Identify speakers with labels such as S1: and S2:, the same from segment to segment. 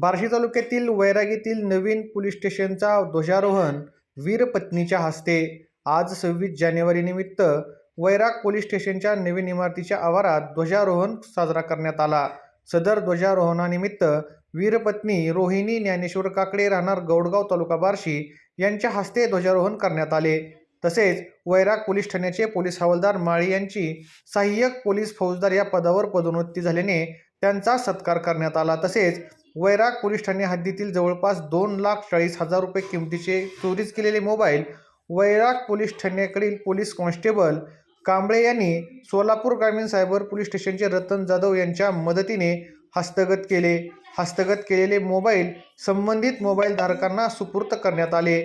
S1: बार्शी तालुक्यातील वैरागीतील नवीन पोलीस स्टेशनचा ध्वजारोहण वीरपत्नीच्या हस्ते. आज सव्वीस जानेवारी निमित्त वैराग पोलीस स्टेशनच्या नवीन इमारतीच्या आवारात ध्वजारोहण साजरा करण्यात आला. सदर ध्वजारोहणानिमित्त वीरपत्नी रोहिणी ज्ञानेश्वर काकडे राहणार गौडगाव तालुका बार्शी यांच्या हस्ते ध्वजारोहण करण्यात आले. तसेच वैराग पोलीस ठाण्याचे पोलीस हवालदार माळी यांची सहाय्यक पोलीस फौजदार या पदावर पदोन्नती झाल्याने त्यांचा सत्कार करण्यात आला. तसेच वैराग पोलीस ठाणे हद्दीतील जवळपास दोन लाख चाळीस हजार रुपये किमतीचे चोरीस केलेले मोबाईल वैराग पोलीस ठाण्याकडील पोलीस कॉन्स्टेबल कांबळे यांनी सोलापूर ग्रामीण सायबर पोलीस स्टेशनचे रतन जाधव यांच्या मदतीने हस्तगत केले. हस्तगत केलेले मोबाईल संबंधित मोबाईल धारकांना सुपूर्त करण्यात आले.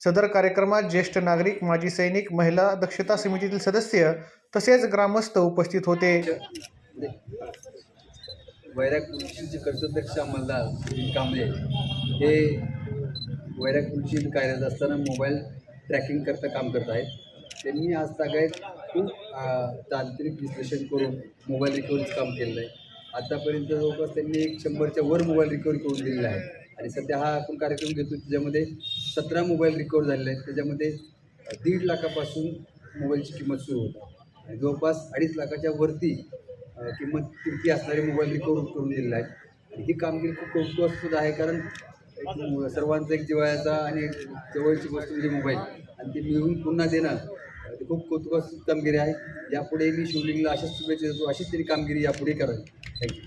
S1: सदर कार्यक्रमात ज्येष्ठ नागरिक माजी सैनिक महिला दक्षता समितीतील सदस्य तसेच ग्रामस्थ उपस्थित होते.
S2: वैराग पोलिसचे कर्तव्यदक्ष अंमलदार कांबळे हे वैराग पोलिसची कार्यरत असताना मोबाईल ट्रॅकिंग करता काम करत आहेत. त्यांनी आज तागायत खूप तांत्रिक विश्लेषण करून मोबाईल रिकव्हरीचं काम केलेलं आहे. आतापर्यंत जवळपास त्यांनी एक शंभरच्या वर मोबाईल रिकवर करून दिलेला आहे. आणि सध्या हा आपण कार्यक्रम घेतो त्याच्यामध्ये सतरा मोबाईल रिकवर झालेले आहेत. त्याच्यामध्ये दीड लाखापासून मोबाईलची किंमत सुरू होते आणि जवळपास अडीच लाखाच्या वरती किंमत किमती असणारे मोबाईल रिकवर करून दिलेले आहेत आणि ही कामगिरी खूप कौतुकास्पद आहे कारण सर्वांचा एक जिवाळ्याचा आणि जवळची वस्तू म्हणजे मोबाईल. आणि ते मिळवून पुन्हा देणं ती खूप कौतुकास्पद कामगिरी आहे. यापुढे मी शिवलिंगला अशाच शुभेच्छा देतो अशीच तरी कामगिरी यापुढे करावी. थँक्यू